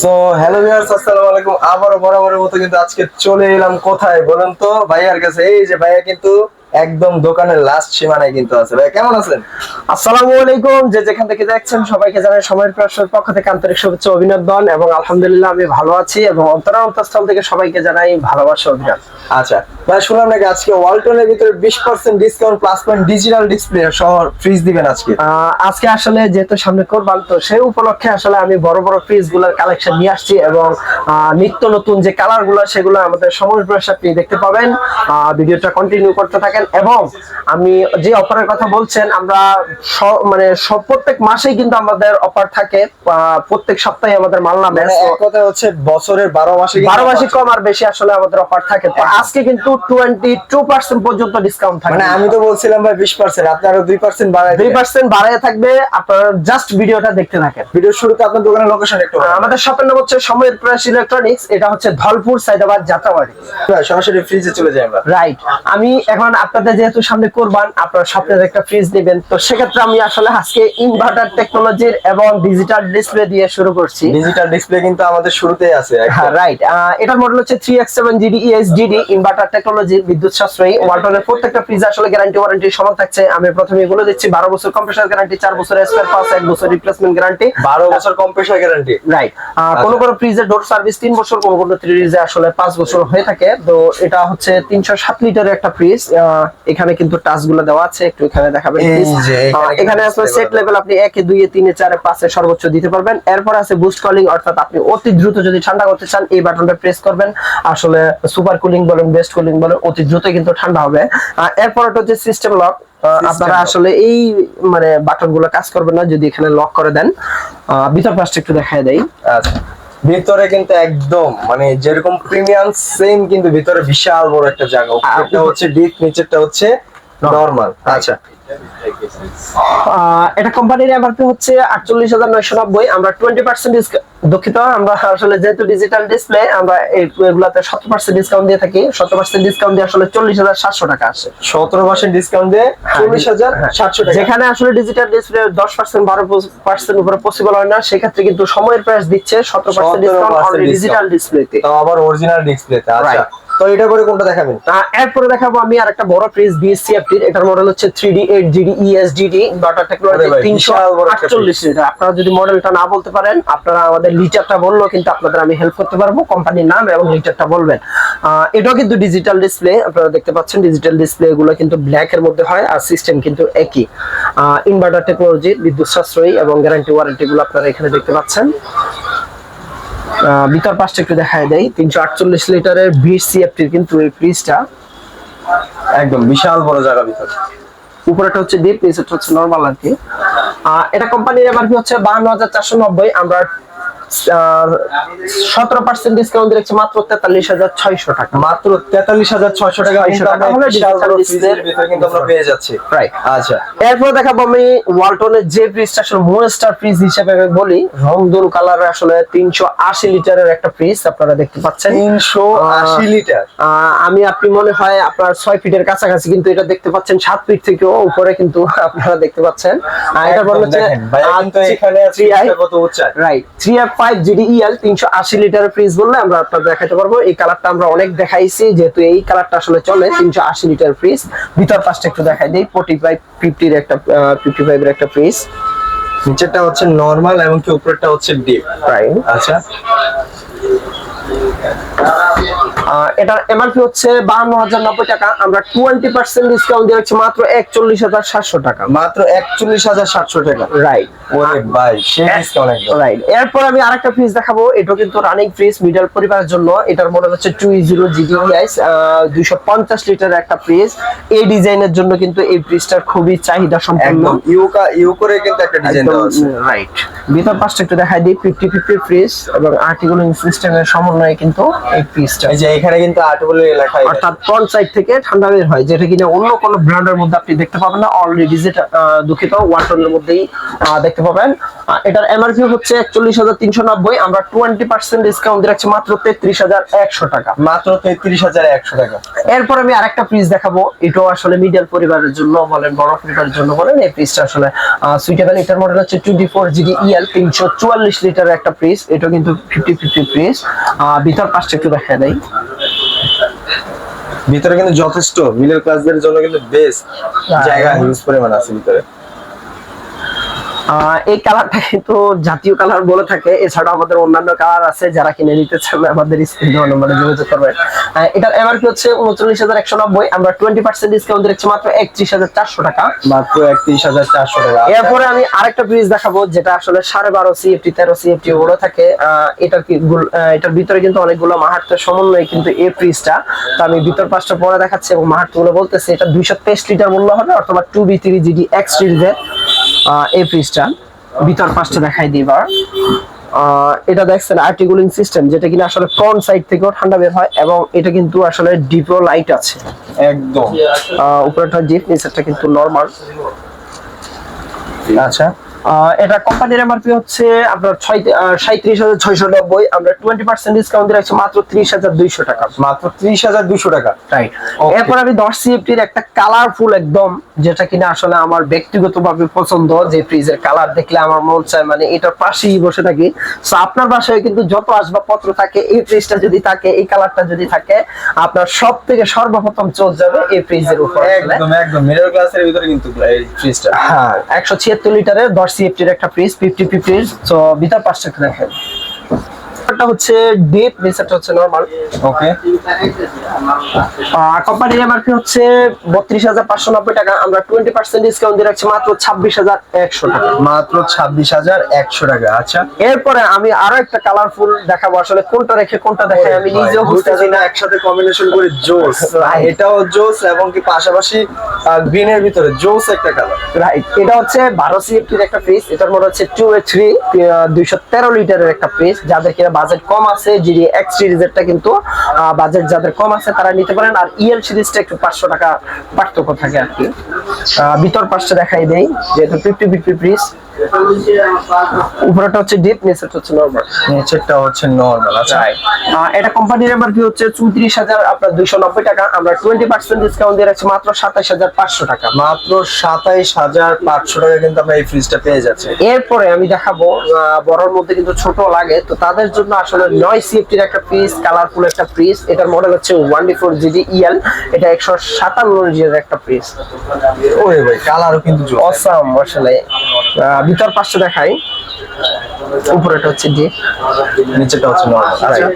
So hello viewers আসসালামু আলাইকুম। আবারও বরাবরের মতো কিন্তু আজকে চলে এলাম কোথায় বলুন তো? ভাইয়ার কাছে। এই যে ভাইয়া কিন্তু একদম দোকানের লাস্ট সীমানায় কিন্তু আছে। ভাইয়া কেমন আছেন? আসসালামু আলাইকুম। যে যেখান থেকে দেখছেন সবাইকে জানাই সময়ের প্রশ্নের পক্ষ থেকে আন্তরিক শুভেচ্ছা অভিনন্দন এবং আলহামদুলিল্লাহ আমি ভালো আছি এবং অন্তরা অন্তঃস্থল থেকে সবাইকে জানাই ভালোবাসা অভিনন্দন। আচ্ছা ভাই শুনলাম নাকি আজকে ওয়ালটনের ভিতরে বিশ percent discount plus point digital display সহ ফ্রিজ দিবেন আজকে? আজকে আসলে যেহেতু সামনে কোরবান তো সেই উপলক্ষে আসলে আমি বড় বড় ফ্রিজগুলার কালেকশন নিয়ে আসছি এবং আহ, নিত্য নতুন যে কালারগুলো সেগুলো আমাদের সময়ের প্রশ্ন আপনি দেখতে পাবেন। আহ, ভিডিওটা কন্টিনিউ করতে থাকেন। এবং আমি যে অফারের কথা বলছেন আমরা মানে সব প্রত্যেক মাসেই কিন্তু আমাদের অফার থাকে। প্রত্যেক সপ্তাহে আমাদের মাল নামে। মানে কথা হচ্ছে বছরের বারো মাসে বারো মাসে কম আর বেশি আসলে আমাদের অফার থাকে। তো আজকে কিন্তু টোয়েন্টি টু পার্সেন্ট পর্যন্ত ডিসকাউন্ট থাকে। মানে আমি তো বলছিলাম ভাই বিশ পার্সেন্ট আপনারও দুই পার্সেন্ট বাড়াই দুই পার্সেন্ট বাড়ায় থাকবে আপনারা জাস্ট ভিডিওটা দেখতে থাকেন। ভিডিও শুরুতে আপনার দোকানের লোকেশন একটু আমাদের শপের নাম হচ্ছে সময়ের প্রেস ইলেকট্রনিক্স এটা হচ্ছে ধলপুর সাইদাবাদ যাত্রাবাড়ি। সরাসরি ফ্রিজে চলে যাই আমরা। রাইট আমি এখন আপনাদের যেহেতু সামনে করবান আপনারা স্বপ্নের একটা ফ্রিজ নেবেন। তো সেক্ষেত্রে আমি আসলে আজকে ইনভার্টার টেকনোলজির এবং ডিজিটাল ডিসপ্লে দিয়ে শুরু করছি। ডিজিটাল ডিসপ্লে কিন্তু আমাদের শুরুতেই আছে হ্যাঁ রাইট এটার মডেল হচ্ছে three X seven GD ESDD inverter technology বিদ্যুৎ সাশ্রয়ী ওয়ালটনের প্রত্যেকটা ফ্রিজ আসলে গ্যারান্টি ওয়ারেন্টি সমান থাকছে। আমি প্রথমে এগুলো দিচ্ছি বারো বছর কম্প্রেসার গ্যারান্টি চার বছর স্পেয়ার পাস এক বছর রিপ্লেসমেন্ট গ্যারান্টি বারো বছর কম্প্রেসার গ্যারান্টি রাইট কোন কোন ফ্রিজের ডোর সার্ভিস তিন বছর কোন কোন ফ্রিজে আসলে পাঁচ বছর হয়ে থাকে। তো এটা হচ্ছে তিনশো সাত লিটারের একটা ফ্রিজ এখানে কিন্তু টাচগুলো দেওয়া আছে একটু এখানে দেখাবেন এখানে display সেট লেভেল আপনি একে দুইয়ে তিনে চারে পাঁচে সর্বোচ্চ দিতে পারবেন। এরপর আছে বুস্ট কলিং অর্থাৎ আপনি অতি দ্রুত যদি ঠান্ডা করতে চান এই বাটনটা প্রেস করবেন। আসলে সুপার কুলিং বলেন বেস্ট কুলিং বলেন অতি দ্রুত কিন্তু ঠান্ডা হবে। এরপর হচ্ছে সিস্টেম লক আপনারা আসলে এই মানে বাটনগুলো কাজ করবে না যদি এখানে লক করে দেন। আহ, ভিতর পাশটা একটু দেখায় দেয় আচ্ছা। ভিতরে কিন্তু একদম মানে যেরকম প্রিমিয়াম সেম কিন্তু ভিতরে বিশাল বড় একটা জায়গা। উপরটা হচ্ছে ডিপ নিচেরটা হচ্ছে নরমাল আচ্ছা। আহ, এটা কোম্পানির এমআরপি হচ্ছে আটচল্লিশ হাজার নয়শো নব্বই। আমরা টোয়েন্টি পার্সেন্ট দুঃখিত আমরা আসলে যেহেতু ডিজিটাল ডিসপ্লে আমরা এই- এগুলাতে সতেরো পার্সেন্ট ডিসকাউন্ট দিয়ে থাকি। সতেরো পার্সেন্ট ডিসকাউন্ট দিয়ে আসলে চল্লিশ হাজার সাতশো টাকা আসে। সতেরো পার্সেন্ট ডিসকাউন্ট দিয়ে চল্লিশ হাজার সাতশো টাকা। যেখানে আসলে ডিজিটাল ডিসপ্লে দশ পার্সেন্ট বারো পার্সেন্ট উপরে পসিবল হয় না সেক্ষেত্রে কিন্তু সময়ের প্রাইস দিচ্ছে সতেরো পার্সেন্ট 17% ডিসকাউন্ট। ডিজিটাল ডিসপ্লেতে আবার অরিজিনাল ডিসপ্লেতে আচ্ছা. তো এটা করে কোনটা দেখাবেন? এরপরে দেখাবো আমি আর একটা বড় ফ্রিজ বিএসসিএফটি এটার মডেল হচ্ছে three D eight GD ESDD inverter technology তিনশো আটচল্লিশ লিটার। আপনারা যদি মডেলটা না বলতে পারেন আপনারা আমাদের লিটারটা বলল কিন্তু আপনাদের আমি হেল্প করতে পারব কোম্পানির নাম এবং লিটারটা বলবেন। আহ, এটাও কিন্তু ডিজিটাল ডিসপ্লে আপনারা দেখতে পাচ্ছেন ডিজিটাল ডিসপ্লে গুলো কিন্তু ব্ল্যাক এর মধ্যে হয় আর সিস্টেম কিন্তু একই। ইনভার্টার টেকনোলজি বিদ্যুৎ সাশ্রয়ী এবং গ্যারান্টি ওয়ারেন্টি গুলো আপনারা এখানে দেখতে পাচ্ছেন। ভিতর পাশটা একটু দেখায় দেয় তিনশো আটচল্লিশ লিটারের বিএসসিএফটির কিন্তু এই ফ্রিজটা একদম বিশাল বড় জায়গা ভিতর। উপরেটা হচ্ছে ডিপ নিচেটা হচ্ছে নর্মাল আর কি। এটা কোম্পানির এমআরপি হচ্ছে বাহান্ন হাজার চারশো নব্বই। আমরা সতেরো পার্সেন্ট ডিসকাউন্ট দিচ্ছি মাত্র তেতাল্লিশ হাজার ছয়শো টাকা। মাত্র তেতাল্লিশ হাজার ছয়শো টাকা 600 কিন্তু আমরা পেয়ে যাচ্ছি। Right. আচ্ছা। এরপর দেখাবো আমি ওয়ালটনের যে ফ্রিজটা আসলে মনস্টার ফ্রিজ হিসেবে আমি বলি। রংদুল কালার আসলে তিনশো আশি লিটারের একটা ফ্রিজ আপনারা দেখতে পাচ্ছেন। তিনশো আশি লিটার। আমি আপনি মনে হয় আপনার ছয় ফিটের কাছাকাছি কিন্তু এটা দেখতে পাচ্ছেন সাত ফিট থেকেও উপরে কিন্তু আপনারা দেখতে পাচ্ছেন। এটা বলা হচ্ছে। Right three five GD EL তিনশো আশি লিটারের ফ্রিজ বললে আমরা আপনার দেখাতে পারব। এই কালারটা আমরা অনেক দেখাইছি যেহেতু এই কালারটা আসলে চলে তিনশো আশি লিটার ফ্রিজ ভিতর পাশটা একটু দেখাই দিই ফোর্টি ফাইভ ফিফটির একটা ফিফটি ফাইভের একটা ফ্রিজ নিচেরটা হচ্ছে নরমাল এবং কি উপরেরটা হচ্ছে ডিপ রাইট আচ্ছা। এটার এমআরপি হচ্ছে বাহান্ন হাজার নব্বই টাকা। আমরা টোয়েন্টি পার্সেন্ট ডিসকাউন্ট দিয়ে রাখছি মাত্র একচল্লিশ হাজার সাতশো টাকা। মাত্র একচল্লিশ হাজার সাতশো টাকা। রাইট ওরে ভাই সে ডিসকাউন্ট রাইট এরপর আমি আরেকটা ফ্রিজ দেখাবো। এটা কিন্তু রানিং ফ্রিজ মিডল পরিবারের জন্য। এটার মডেল হচ্ছে টু জিরো জিডিআইস দুইশো পঞ্চাশ লিটার একটা ফ্রিজ এই ডিজাইনের জন্য কিন্তু এই ফ্রিজটার খুবই চাহিদা সম্পন্ন। ইউকা ইউ করে কিন্তু একটা ডিজাইন দেওয়া আছে। রাইট ভিতর পাশটা একটু দেখাই দিই। ফিফটি ফিফটি ফ্রিজ এবং আর্টিকুলিং সিস্টেমের সমন্বয় সমন্বয়ে কিন্তু এই এই যে এখানে কিন্তু আট বলে লেখা আছে। অর্থাৎ ফ্রন্ট সাইড থেকে ঠান্ডা বের হয় যেটা কিনা অন্য কোনো ব্র্যান্ডের মধ্যে আপনি দেখতে পাবেন না অলরেডি যেটা দুঃখিত ওয়ালটনের মধ্যেই দেখতে পাবেন। এটার এমআরপি হচ্ছে একচল্লিশ হাজার তিনশো নব্বই আমরা টোয়েন্টি পার্সেন্ট ডিসকাউন্ট দিয়ে রাখছি মাত্র তেত্রিশ হাজার একশো টাকা। মাত্র তেত্রিশ হাজার একশো টাকা। এরপর আমি আরেকটা ফ্রিজ দেখাবো এটাও আসলে মিডিয়াল পরিবারের জন্য বলেন বড় পরিবারের জন্য বলেন এই ফ্রিজটা আসলে সুইটেবল এটার মডেল হচ্ছে টোয়েন্টি ফোর জিডি ইএল তিনশো চুয়াল্লিশ লিটারের একটা ফ্রিজ এটা কিন্তু ফিফটি ফিফটি ফ্রিজ ভিতর পাশটা একটু দেখা দেয় ভিতরে কিন্তু যথেষ্ট মিডল ক্লাসদের জন্য কিন্তু বেস্ট জায়গা হিউজ পরিমাণ আছে ভিতরে। এই কালারটা কিন্তু জাতীয় কালার বলে থাকে। এছাড়া আমাদের অন্যান্য কালার আছে যারা কিনে নিতে চান আমাদের স্ক্রিন নম্বরে যোগাযোগ করবেন। এটার এমআরপি হচ্ছে উনচল্লিশ হাজার একশো নব্বই আমরা টোয়েন্টি পার্সেন্ট ডিসকাউন্ট দিচ্ছি মাত্র একত্রিশ হাজার চারশো টাকা। মাত্র একত্রিশ হাজার চারশো টাকা। এরপরে আমি আরেকটা ফ্রিজ দেখাবো যেটা আসলে সাড়ে বারো সিএফটি তেরো সিএফটি ওগুলো থাকে। আহ, এটার কি এটার ভিতরে কিন্তু অনেকগুলো মাহাত্মের সমন্বয়ে কিন্তু এই ফ্রিজটা তো আমি ভিতর পাঁচটা পরে দেখাচ্ছি এবং মাহাত্মগুলো বলতেছে এটা দুইশো তেইশ লিটার মূল্য হবে অথবা two B three GD X সিরিজের এই ফ্রিজটা ভিতর পাশটা দেখাই দিবার এটা দেখছেন আর্টিকুলিং সিস্টেম যেটা কিনা আসলে ফ্রন্ট সাইড থেকেও ঠান্ডা বের হয় এবং এটা কিন্তু আসলে ডিপ্রো লাইট আছে। একদম। উপরেটা জিপ নিচেরটা কিন্তু নর্মাল আচ্ছা। এটা কোম্পানির এমআরপি হচ্ছে আপনার সাঁত্রিশ হাজার ছয়শো নব্বই। আমরা টোয়েন্টি পার্সেন্ট ডিসকাউন্ট দিয়ে রাখছি মাত্র ত্রিশ হাজার দুইশো টাকা। মাত্র ত্রিশ হাজার দুশো টাকা। রাইট এরপর আমি দশ সিএফটির একটা কালারফুল একদম যেটা কিনা আসলে আমার ব্যক্তিগতভাবে পছন্দ যে ফ্রিজের কালার দেখলে আমার মন চায় মানে এটার পাশেই বসে থাকি। সো আপনার বাসায় কিন্তু যত আসবাবপত্র থাকে এই ফ্রিজটা যদি থাকে এই কালারটা যদি থাকে আপনার সব থেকে সর্বপ্রথম চোখ যাবে এই ফ্রিজের উপর একদম একদম। মিডল ক্লাসের ভিতরে কিন্তু এই ফ্রিজটা হ্যাঁ একশো ছিয়াত্তর লিটারের দশ সিএফটির একটা ফ্রিজ ফিফটি ফিফটি তো ভিতর একটু দেখেন একটা হচ্ছে ডিপ নিচেরটা হচ্ছে নর্মাল ওকে কোম্পানির এমআরপি হচ্ছে বত্রিশ হাজার পাঁচশো নব্বই টাকা। আমরা টোয়েন্টি পার্সেন্ট ডিসকাউন্ট দিয়ে রাখছি মাত্র ছাব্বিশ হাজার একশো টাকা। মাত্র ছাব্বিশ হাজার একশো টাকা আচ্ছা। এরপরে আমি আরও একটা কালারফুল দেখাবো। আসলে কোনটা রেখে কোনটা দেখাই আমি নিজেও দুটা বুঝতেছি না। একসাথে কম্বিনেশন করে জোস. এটাও জোস এবং কি পাশাপাশি গ্রিনের ভিতরে জোস একটা কালার রাইট এটা হচ্ছে বারো সিএফটির একটা ফ্রিজ এটার মধ্যে হচ্ছে টু এ থ্রি দুইশো তেরো লিটারের একটা ফ্রিজ যাদের কিনা বাজেট কম আছে যিনি এক্স সিরিজেরটা কিন্তু বাজেট যাদের কম আছে তারা নিতে পারেন। আর ইএল সিরিজটা একটু পাঁচশো টাকা পার্থক্য থাকে আর কি। ভিতর পাশটা দেখাই দেয় যেহেতু ফিফটি ফিফটি ফ্রিজ উপরেটা হচ্ছে ডিপ নিচেরটা হচ্ছে নর্মাল নিচেরটা হচ্ছে নর্মাল আচ্ছা। এটা এমআরপি হচ্ছে চৌত্রিশ হাজার আপনার দুইশো নব্বই টাকা আমরা টোয়েন্টি পার্সেন্ট ডিসকাউন্ট দিয়ে রাখছি মাত্র সাতাশ হাজার পাঁচশো টাকা। মাত্র সাতাইশ হাজার পাঁচশো টাকা কিন্তু আমরা এই ফ্রিজটা পেয়ে যাচ্ছি। এরপরে আমি দেখাবো বড়র মধ্যে কিন্তু ছোট লাগে তো তাদের জন্য আসলে নয় সিএফটির একটা ফ্রিজ কালারফুল একটা ফ্রিজ এটার মডেল হচ্ছে one D four GD EL এটা একশো সাতান্ন একটা ফ্রিজ ওরে ভাই কালারও কিন্তু অসাম আসলে ভিতর পাশে দেখাই। উপরেটা হচ্ছে ডি নিচেরটা হচ্ছে আচ্ছা।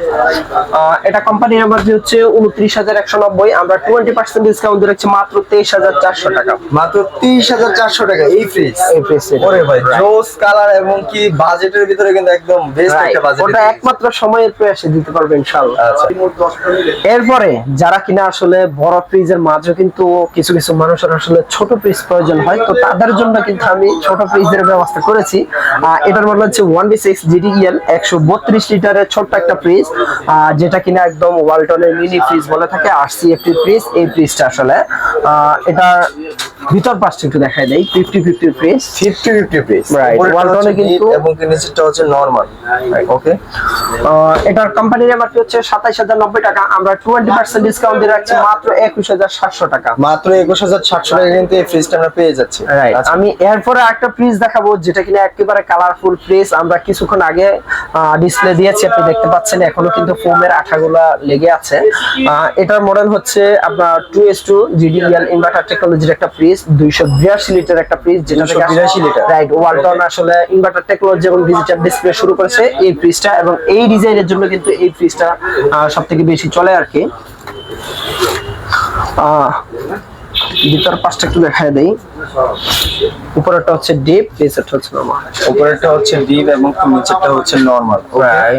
এটা কোম্পানির এমআরপি হচ্ছে উনত্রিশ হাজার একশো নব্বই আমরা টোয়েন্টি পার্সেন্ট ডিসকাউন্ট দিয়ে রাখছি মাত্র তেইশ হাজার চারশো টাকা। মাত্র তিরিশ হাজার চারশো টাকা এই ফ্রিজ এই ফ্রিজ ওরে ভাই জোস কালার এবং কি বাজেটের ভিতরে কিন্তু একদম বেস্ট একটা বাজেট ওটা একমাত্র সময়ের প্রয়াসে দিতে পারবে ইনশাল্লাহ আচ্ছা। এরপরে যারা কিনা আসলে বড় ফ্রিজের মাঝে কিন্তু কিছু কিছু মানুষের আসলে ছোট ফ্রিজ প্রয়োজন হয় তো তাদের জন্য কিন্তু আমি ছোট ফ্রিজের ব্যবস্থা করেছি। এটার মধ্যে হচ্ছে ওয়ান বি সিক্স জিডিএল একশো বত্রিশ লিটারের ছোট্ট একটা ফ্রিজ যেটা কিনা একদম ওয়ালটনের মিনি ফ্রিজ বলে থাকে আর সিএফটি ফ্রিজ এই ফ্রিজটা আসলে এটার ভিতর পাশটা একটু দেখায় দেয় fifty fifty fridge fifty fifty fridge Right. Walltone কিন্তু- এবং নিচেরটা হচ্ছে নর্মাল ওকে এটার কোম্পানির এমআরপি হচ্ছে সাতাইশ হাজার নব্বই টাকা আমরা টোয়েন্টি পার্সেন্ট ডিসকাউন্ট দিয়ে রাখছি মাত্র একুশ হাজার সাতশো টাকা মাত্র একুশ হাজার সাতশো টাকা কিন্তু এই ফ্রিজটা আমরা পেয়ে যাচ্ছি. আচ্ছা। আমি এরপরে একটা ফ্রিজ দেখাবো যেটা কিনা একেবারে কালারফুল ফ্রিজ আমরা কিছুক্ষণ আগে ডিসপ্লে দিয়েছি আপনি দেখতে পাচ্ছেন এখনও কিন্তু ফোমের আঠাগুলা লেগে আছে এটার মডেল হচ্ছে আপনার two S two GDL inverter টেকনোলজির একটা ফ্রিজ দুইশো বিরাশি লিটার একটা ফ্রিজ যেটা 282 লিটার। রাইট ওয়ালটন আসলে ইনভার্টার টেকনোলজি এবং ডিজিটাল ডিসপ্লে শুরু করেছে এই ফ্রিজটা এবং এই ডিজাইনের জন্য কিন্তু এই ফ্রিজটা সব থেকে বেশি চলে আর কি। আহ, ভিতর পাঁচটা একটু দেখায় দেই। উপরেরটা হচ্ছে ডিপ নিচেরটা হচ্ছে নরমাল উপরেরটা হচ্ছে ডিপ এবং নিচেরটা হচ্ছে নরমাল আহ,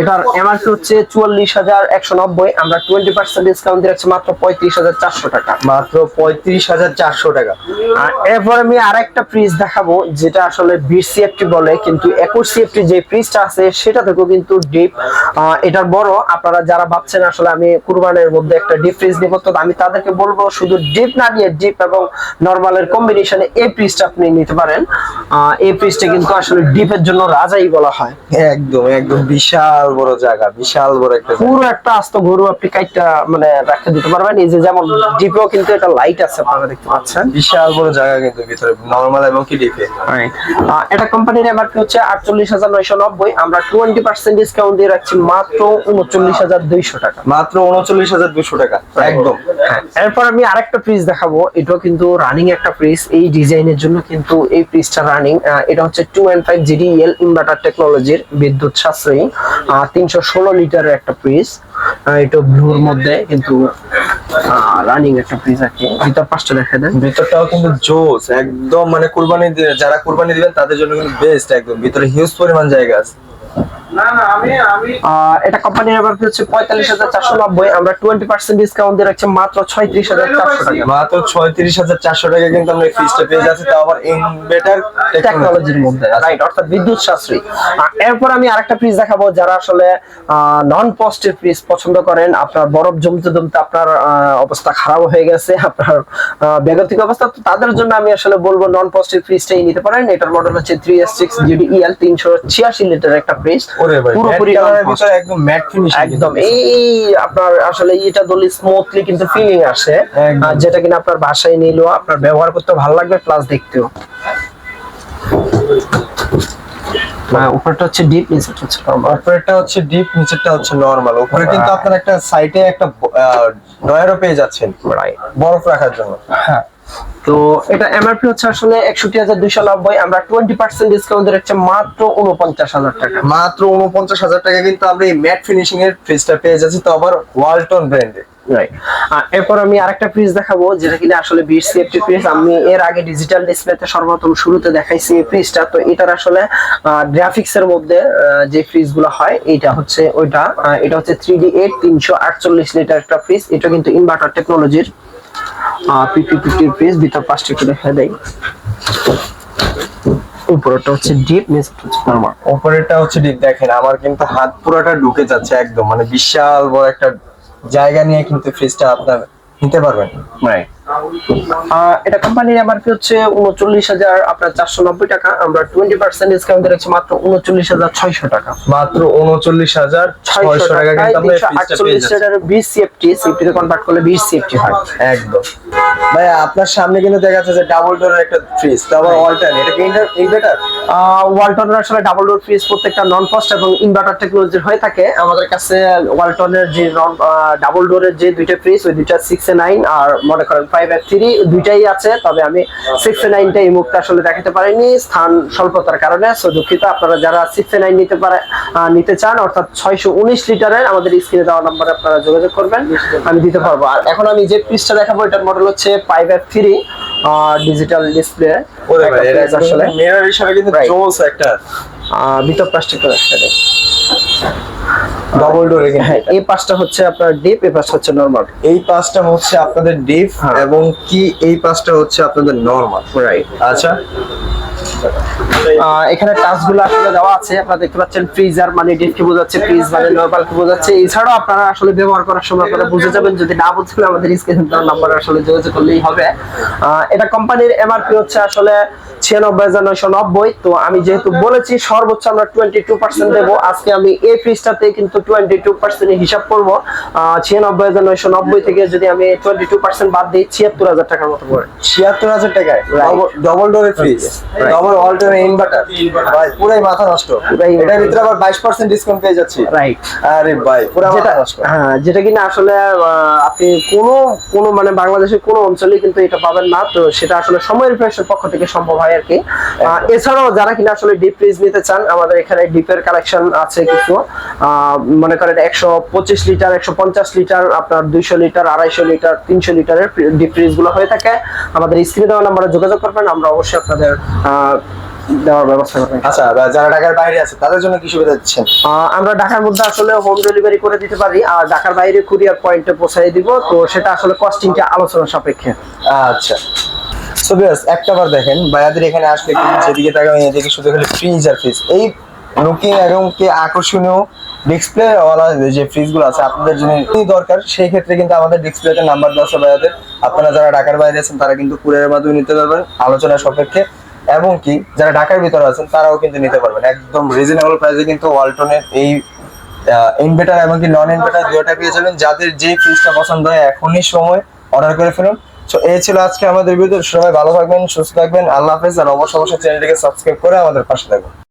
এটার এমআরপি হচ্ছে চুয়াল্লিশ হাজার একশো নব্বই। আমরা টোয়েন্টি পার্সেন্ট ডিসকাউন্ট দিচ্ছি মাত্র পঁয়ত্রিশ হাজার চারশো টাকা। মাত্র পঁয়ত্রিশ হাজার চারশো টাকা। এরপর আমি আরেকটা ফ্রিজ দেখাবো যেটা আসলে বিশ সিএফটি বলে কিন্তু একুশ সিএফটি যে ফ্রিজটা আছে সেটা থেকেও কিন্তু ডিপ এটার বড় আপনারা যারা ভাবছেন আসলে আমি কুরবানের মধ্যে একটা ডিপ ফ্রিজ নিব তো আমি তাদেরকে বলব শুধু ডিপ না নিয়ে ডিপ এবং নর্মালের কম্বিনেশনে এই ফ্রিজটা আপনি নিতে পারেন। এই ফ্রিজটা কিন্তু আসলে ডিপের জন্য রাজাই বলা হয়। একদম একদম। বিশাল বড় জায়গা বিশাল বড় একটা। পুরো একটা আস্ত গরু আপনি কাইটটা মানে রাখতে দিতে পারবেন। এই যে যেমন ডিপেও কিন্তু এটা লাইট আছে আপনারা দেখতে পাচ্ছেন। বিশাল বড় জায়গা কিন্তু ভিতরে নরমাল এবং কি ডিপে। এটা কোম্পানির এমআরপি হচ্ছে আটচল্লিশ হাজার নয়শো নব্বই। আমরা টোয়েন্টি পার্সেন্ট ডিসকাউন্ট দিয়ে রাখছি মাত্র উনচল্লিশ হাজার দুইশো টাকা। মাত্র উনচল্লিশ হাজার দুশো টাকা একদম। হ্যাঁ, এরপর আমি আরেকটা ফ্রিজ দেখাবো। এটাও কিন্তু রানিং একটা ফ্রিজ এই ডিজাইনের জন্য কিন্তু এই ফ্রিজটা রানিং এটা হচ্ছে two and five GDL inverter টেকনোলজির বিদ্যুৎ সাশ্রয়ী। তিনশো ষোলো লিটারের একটা ফ্রিজ এটা ব্লুর মধ্যে, কিন্তু রানিং একটা ফ্রিজ আছে ভিতর পাঁচটা দেখা দেন। ভিতরটাও কিন্তু জোস, একদম মানে কুরবানি যারা কুরবানি দিবেন, তাদের জন্য কিন্তু বেস্ট একদম। ভিতরে হিউজ পরিমাণ জায়গা আছে। এটা হচ্ছে পঁয়তাল্লিশ হাজার চারশো নব্বই। আমরা টোয়েন্টি পার্সেন্ট ডিসকাউন্ট দিয়ে রাখছি মাত্র ছয়ত্রিশ হাজার চারশো টাকা। মাত্র ছয়ত্রিশ হাজার চারশো টাকা কিন্তু আমরা ফিসটা পেয়ে যাচ্ছি। তাও আবার ইনভেটার টেকনোলজির মধ্যে রাইট অর্থাৎ বিদ্যুৎ সাশ্রয়ী। এরপর আমি আরেকটা ফ্রিজ দেখাবো যারা আসলে নন পজিটিভ ফ্রিজ পছন্দ করেন আপনার বরফ জমতে জমতে আপনার আহ, অবস্থা খারাপ হয়ে গেছে আপনার আহ, বেগতিক অবস্থা তো তাদের জন্য আমি আসলে বলব নন পজিটিভ ফ্রিজটাই নিতে পারেন। এটার মডেল হচ্ছে three S six GD EL তিনশো ছিয়াশি লিটার একটা ফ্রিজ ওরে ভাই পুরোপুরি পুরোপুরি কালারের non-post। ভিতরে একদম ম্যাট ফিনিশ একদম এই আপনার আসলে এটা দলি স্মুথলি কিন্তু ফিলিং আসে। যেটা কিনা আপনার বাসায় নিলেও আপনার ব্যবহার করতে ভালো লাগবে প্লাস দেখতেও। উপরটা হচ্ছে ডিপ নিচেটা হচ্ছে নরমাল উপরেরটা হচ্ছে ডিপ নিচেরটা হচ্ছে নরমাল উপরে কিন্তু আপনার একটা সাইডে একটা ডয়ারও পেয়ে যাচ্ছেন। রাইট বরফ রাখার জন্য। হ্যাঁ। তো এটা এমআরপি হচ্ছে আসলে একষট্টি হাজার দুইশো নব্বই আমরা টোয়েন্টি পার্সেন্ট ডিসকাউন্ট রাখছি মাত্র উনপঞ্চাশ হাজার টাকা। মাত্র উনপঞ্চাশ হাজার টাকা কিন্তু আমরা এই ম্যাট ফিনিশিং এর ফ্রিজটা পেয়ে যাচ্ছি তো আবার ওয়ালটন ব্র্যান্ডে রাইট এরপর আমি আরেকটা ফ্রিজ দেখাবো যেটা কিনা আসলে বিশ সিএফটি ফ্রিজ আমি এর আগে ডিজিটাল ডিসপ্লেতে সর্বপ্রথম শুরুতে দেখাইছি এই ফ্রিজটা তো এটার আসলে গ্রাফিক্স এর মধ্যে যে ফ্রিজগুলো হয় এটা হচ্ছে ওইটা এটা হচ্ছে থ্রি ডি এইট তিনশো আটচল্লিশ লিটার একটা ফ্রিজ এটা কিন্তু ইনভার্টার টেকনোলজির পিপি ফ্রিজ ভিতর পাঁচটা একটু দেখা দেয়। উপরটা হচ্ছে ডিপ নিচটা হচ্ছে নরমাল উপরেরটা হচ্ছে ডিপ দেখেন আমার কিন্তু হাত পুরোটা ঢুকে যাচ্ছে একদম। মানে বিশাল বড় একটা জায়গা নিয়ে কিন্তু ফ্রিজটা আপনার নিতে পারবেন। রাইট এটা কোম্পানির এমআরপি হচ্ছে উনচল্লিশ হাজার আপনার চারশো নব্বই টাকা। আমরা টোয়েন্টি পার্সেন্ট ডিসকাউন্ট রাখছি মাত্র উনচল্লিশ হাজার ছয়শো টাকা। মাত্র উনচল্লিশ হাজার ছয়শো টাকা। কিন্তু আটচল্লিশ যাচ্ছি লিটারের বিশ সিএফটি সিএফটিতে কনভার্ট করলে বিশ সিএফটি হয়। একদম। ভাই আপনার সামনে কিন্তু দেখা যাচ্ছে যে ডাবল ডোরের একটা ফ্রিজ তো আবার অল্টার এটা কি ইনভার্টার ওয়ালটনের আসলে ডাবল ডোর ফ্রিজ প্রত্যেকটা নন কস্ট এবং ইনভার্টার টেকনোলজির হয়ে থাকে। আমাদের কাছে ওয়ালটনের যে ডাবল ডোরের যে দুইটা ফ্রিজ ওই দুইটা সিক্স নাইন আর মনে করেন ফাইভ এফ থ্রি দুইটাই আছে তবে আমি সিক্স নাইনটা এই মুহূর্তে আসলে দেখাতে পারিনি স্থান স্বল্পতার কারণে। সো দুঃখিত আপনারা যারা সিক্স নাইন নিতে পারে নিতে চান অর্থাৎ ছয়শো উনিশ লিটারের আমাদের স্ক্রিনে দেওয়া নম্বরে আপনারা যোগাযোগ করবেন আমি দিতে পারব। আর এখন আমি যে ফ্রিজটা দেখাবো এটার মডেল হচ্ছে five F three digital display আসলে। মিরর হিসাবে কিন্তু. একটা। ভিতর প্লাস্টিক করে একসাথে ডাবল ডোর হ্যাঁ এই পাঁচটা হচ্ছে আপনার ডিপ এই পাঁচটা হচ্ছে নরমাল এই পাঁচটা হচ্ছে আপনাদের ডিপ হ্যাঁ। এবং কি এই পাঁচটা হচ্ছে আপনাদের নরমাল রাইট আচ্ছা। এখানে টাচগুলো আসলে দেওয়া আছে আপনারা দেখতে পাচ্ছেন ফ্রিজার মানে ডিপ কি বোঝাচ্ছে ফ্রিজ মানে নরমাল কি বোঝাচ্ছে। এছাড়াও আপনারা আসলে ব্যবহার করার সময় আপনারা বুঝে যাবেন যদি না বুঝতে হলে আমাদের স্ক্রিন নাম্বার আসলে যোগাযোগ করলেই হবে। এটা কোম্পানির এমআরপি হচ্ছে আসলে ছিয়ানব্বই হাজার নয়শো নব্বই। তো আমি যেহেতু বলেছি সর্বোচ্চ আমরা টোয়েন্টি টু পার্সেন্ট দেবো আজকে আমি এই ফ্রিজটাতে কিন্তু টোয়েন্টি টু পার্সেন্ট হিসাব করব। ছিয়ানব্বই হাজার নয়শো নব্বই থেকে যদি আমি টোয়েন্টি টু পার্সেন্ট বাদ দিই ছিয়াত্তর হাজার টাকার মতো পড়ে। ছিয়াত্তর হাজার টাকায়. ডবল ডোরের ফ্রিজ. ডবল অল্টার ইনভার্টার ভাই পুরাই মাথা নষ্ট। এটার ভিতরে আবার বাইশ পার্সেন্ট ডিসকাউন্ট পেয়ে যাচ্ছি। রাইট আরে ভাই পুরা মাথা নষ্ট। হ্যাঁ যেটা কিনা আসলে আপনি কোনো কোনো মানে বাংলাদেশের কোনো অঞ্চলে কিন্তু এটা পাবেন না। তো সেটা আসলে সময়ের ফ্রেশের পক্ষ থেকে সম্ভব হয় আর কি। এছাড়াও যারা কিনা আসলে ডিপ ফ্রিজ নিতে চান আমাদের এখানে ডিপের কালেকশন আছে কিছু। মনে করেন একশো পঁচিশ লিটার একশো পঞ্চাশ লিটার আপনার দুইশো লিটার আড়াইশো লিটার তিনশো লিটারের ডিপ ফ্রিজগুলো হয়ে থাকে। আমাদের স্ক্রিনে দেওয়া নাম্বারে যোগাযোগ করবেন আমরা অবশ্যই আপনাদের দেওয়ার ব্যবস্থা করবেন আচ্ছা যারা ঢাকার বাইরে আছে তাদের জন্য কি সুবিধা দিচ্ছেন? আহ, আমরা ঢাকার মধ্যে আসলে হোম ডেলিভারি করে দিতে পারি আর ঢাকার বাইরে কুরিয়ার পয়েন্টে পৌঁছাই দিব। তো সেটা আসলে কস্টিংটা আলোচনা সাপেক্ষে। আচ্ছা। সো ভিউয়ার্স একটা বার দেখেন, ভাইয়াদের এখানে আসলে কিন্তু যেদিকে তাকাবেন, এদিকে শুধু খালি ফ্রিজ আর ফ্রিজ এই লুকিং এবং কি আকর্ষণীয় ডিসপ্লে ওয়ালা যে ফ্রিজগুলো আছে, আপনাদের জন্য দরকার। সেই ক্ষেত্রে কিন্তু আমাদের ডিসপ্লেতে নাম্বার দেওয়া আছে ভাইয়াদের। আপনারা যারা ঢাকার বাইরে আছেন, তারা কিন্তু কুরিয়ারের মাধ্যমে নিতে পারবেন আলোচনা সাপেক্ষে। এবং কি, যারা ঢাকার ভিতরে আছেন, তারাও কিন্তু নিতে পারবেন। একদম রিজনেবল প্রাইসে কিন্তু ওয়ালটনের এই ইনভার্টার এবং কি নন ইনভার্টার দুটোটা পেয়ে যাবেন। যাদের যে ফ্রিজটা পছন্দ হয়, এখনই সময় অর্ডার করে ফেলুন। তো এই ছিল আজকে আমাদের ভিডিও সবাই ভালো থাকবেন, সুস্থ থাকবেন। আল্লাহ হাফেজ, আর অবশ্যই অবশ্যই চ্যানেলটিকে সাবস্ক্রাইব করে আমাদের পাশে থাকবেন